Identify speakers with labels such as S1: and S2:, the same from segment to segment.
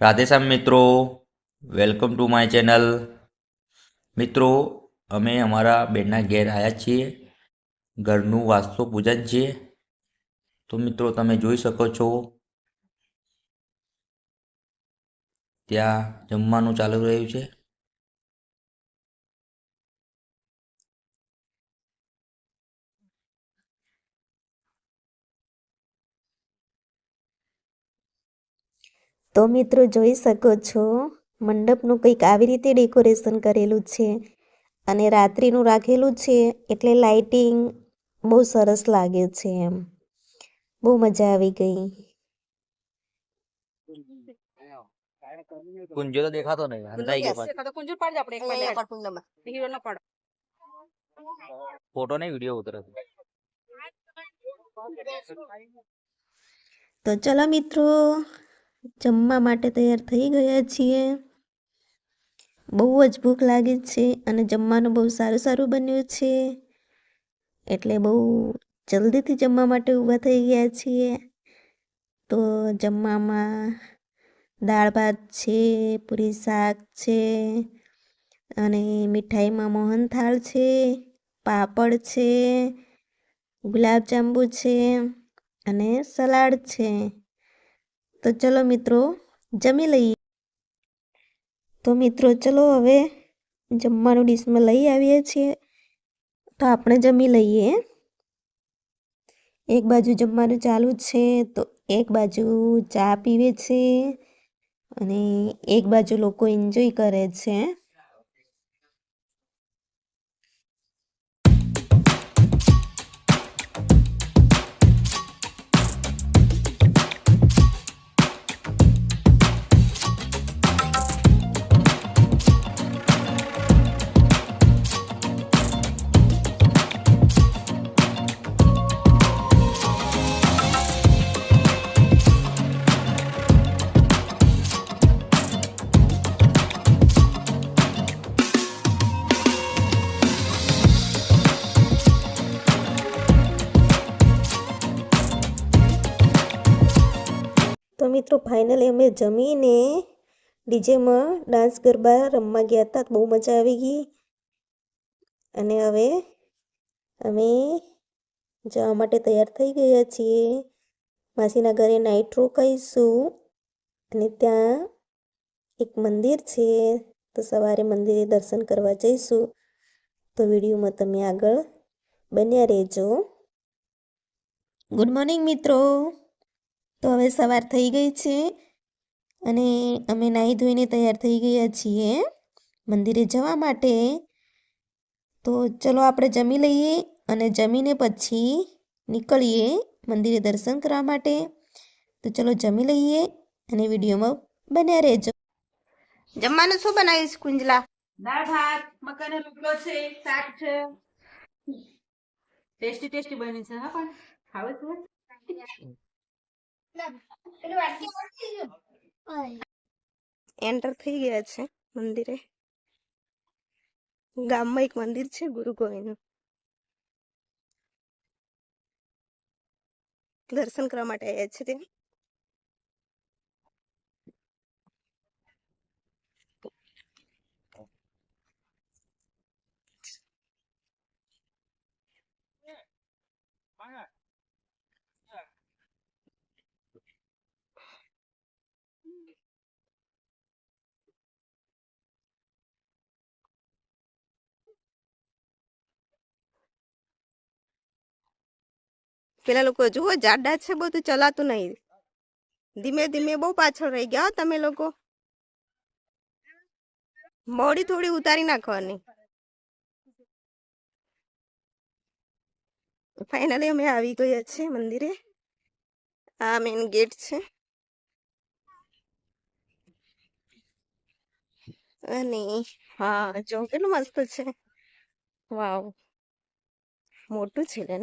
S1: રાધેશ્યામ મિત્રો welcome to my channel મિત્રો, અમે અમારા બેનના ઘેર આવ્યા છીએ. ઘરનું વાસ્તુ પૂજન છે. તો મિત્રો, તમે જોઈ શકો છો, ત્યાં જમવાનું ચાલુ રહ્યું છે.
S2: તો મિત્રો જોઈ શકો છો મંડપનું કંઈક આવી રીતે ડેકોરેશન કરેલું છે અને રાત્રિનું રાખેલું છે એટલે લાઇટિંગ બહુ સરસ લાગે છે એમ. બહુ મજા આવી ગઈ.
S1: કુંજો તો દેખાતો નહીં હંધાઈ ગયો
S3: એખાદો કુંજર પાડજે આપણે એક પહેલા હીરો ન પાડ.
S1: ફોટો નહીં વિડિયો ઉતરે
S2: તો ચલો મિત્રો જમવા માટે તૈયાર થઈ ગયા છીએ. બહુ જ ભૂખ લાગી છે અને જમવાનું બહુ સારું સારું બન્યું છે. એટલે બહુ જલ્દીથી જમવા માટે ઊભા થઈ ગયા છીએ. તો જમવામાં દાળ ભાત છે, પૂરી શાક છે અને મીઠાઈમાં મોહનથાળ છે, પાપડ છે, ગુલાબજાંબુ છે અને સલાડ છે. તો ચલો મિત્રો, જમી લઈએ. તો મિત્રો, ચલો હવે જમવાનું ડીશમાં લઈ આવીએ છીએ. તો આપણે જમી લઈએ. એક બાજુ જમવાનું ચાલુ છે, તો એક બાજુ ચા પીવે છે અને એક બાજુ લોકો એન્જોય કરે છે. મિત્રો ફાઇનલી અમે જમીને ડીજેમાં ડાન્સ ગરબા રમવા ગયા હતા. બહુ મજા આવી ગઈ. અને હવે અમે જવા માટે તૈયાર થઈ ગયા છીએ. માસીના ઘરે નાઇટ રોકાઈશું અને ત્યાં એક મંદિર છે. તો સવારે મંદિરે દર્શન કરવા જઈશું. તો વિડીયોમાં તમે આગળ બન્યા રહેજો. ગુડ મોર્નિંગ મિત્રો. તો હવે સવાર થઈ ગઈ છે અને અમે નાહી ધોઈને તૈયાર થઈ ગયા છીએ મંદિરે જવા માટે. તો ચલો આપણે જમી લઈએ અને જમીને પછી નીકળીએ મંદિરે દર્શન કરવા માટે. તો ચલો જમી લઈએ અને વિડીયોમાં બન્યા રહેજો.
S3: જમવાનું શું બનાવીશ કુંજલા?
S4: દાળ ભાત મકાનો રોટલો છે શાક છે. ટેસ્ટી ટેસ્ટી બની છે હા પણ. ખાવે છે?
S2: એન્ટર થઈ ગયા છે મંદિરે. ગામમાં એક મંદિર છે, ગુરુ ગોવિંદનું દર્શન કરવા માટે આવ્યા છે ત્યાં પેલા લોકો જુઓ, જાડા છે બધું, ચલાતું નહીં. ધીમે ધીમે બહુ પાછળ રહી ગયા તમે લોકો. મોડી થોડી ઉતારી નાખવાની. ફાઇનલી અમે આવી ગયા છે મંદિરે. આ મેઇન ગેટ છે. અને હા જો કેટલું મસ્ત છે. વાવ મોટું છે લે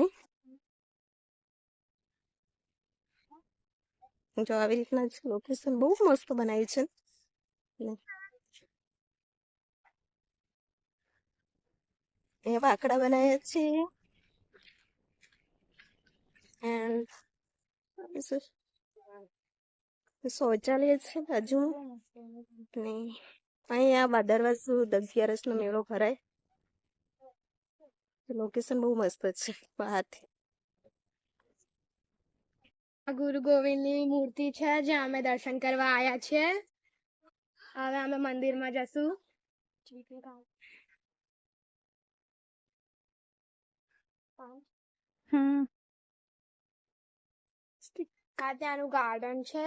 S2: જો આવી રીતના જ લોકેશન બહુ મસ્ત બનાવ્યું છે. એવા એ બનાવ્યા છે. શૌચાલય છે બાજુ. ને અહીંયા ભાદરવા સુદ અગિયારસનો મેળો ભરાય. લોકેશન બહુ મસ્ત છે. બહારથી.
S5: ગુરુ ગોવિંદની મૂર્તિ છે જ્યાં અમે દર્શન કરવા આવ્યા છીએ. હવે અમે મંદિરમાં જશું. આ ત્યાંનું ગાર્ડન છે.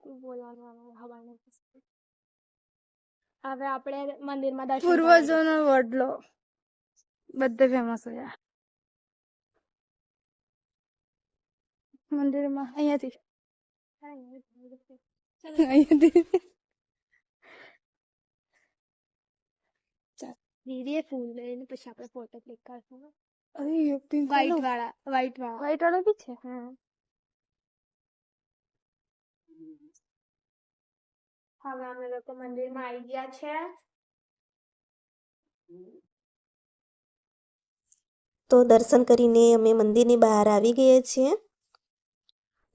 S5: બોલવાનું ખબર નથી હવે આપણે મંદિરમાં દર્શન પૂર્વજોનો વડલો. બધે ફેમસ છે મંદિરમાં. અહીંયાથી. અહીંયાથી. દીદીએ ફૂલ લઈને પછી આપણે ફોટો ક્લિક કરશું. વ્હાઈટ વાળા વ્હાઈટ વાળા. વ્હાઈટ વાળા બી છે? હા. હવે અમે લોકો મંદિરમાં આવી ગયા છે.
S2: તો દર્શન કરીને અમે મંદિરની બહાર આવી ગયા છીએ.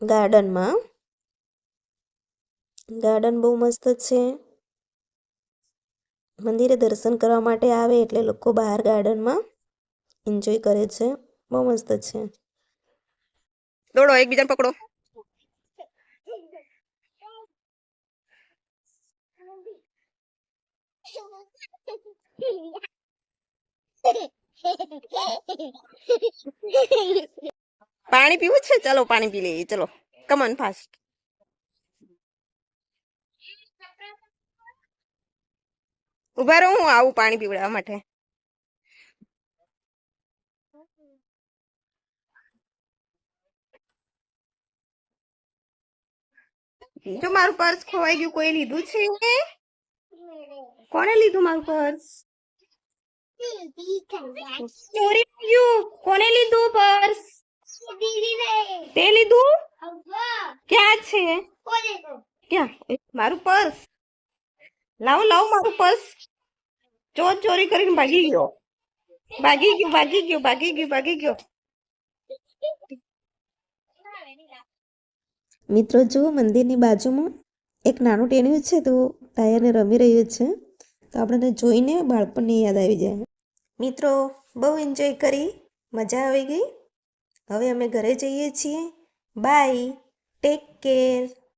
S2: ગાર્ડનમાં. ગાર્ડન બહુ મસ્ત છે. મંદિરે દર્શન કરવા માટે આવે એટલે લોકો બહાર ગાર્ડનમાં એન્જોય કરે છે. બહુ મસ્ત છે.
S3: દોડો એકબીજાને પકડો. પાણી પીવું છે? ચલો પાણી પી લઈએ. ચલો. કમન ફાસ્ટ ઊભા રહો હું આવું પાણી પીવડાવવા માટે. જો મારું પર્સ ખોવાઈ ગયું કોઈ લીધું છે? કોને લીધું મારું પર્સ? ચોરી ગયું. કોને લીધું પર્સ? તે લીધું? ક્યાં છે? ક્યાં? મારું પર્સ. લાવો લાવો મારું પર્સ. ચોર ચોરી કરીને ભાગી ગયો. ભાગી ગયો ભાગી ગયો ભાગી ગયો ભાગી ગયો.
S2: મિત્રો જો મંદિરની બાજુમાં એક નાનું ટેણ્યું છે તો ટાયરને રમી રહ્યું છે. તો આપણને જોઈને બાળપણની યાદ આવી જાય. મિત્રો બહુ એન્જોય કરી. મજા આવી ગઈ. હવે અમે ઘરે જઈએ છીએ. બાય. Take care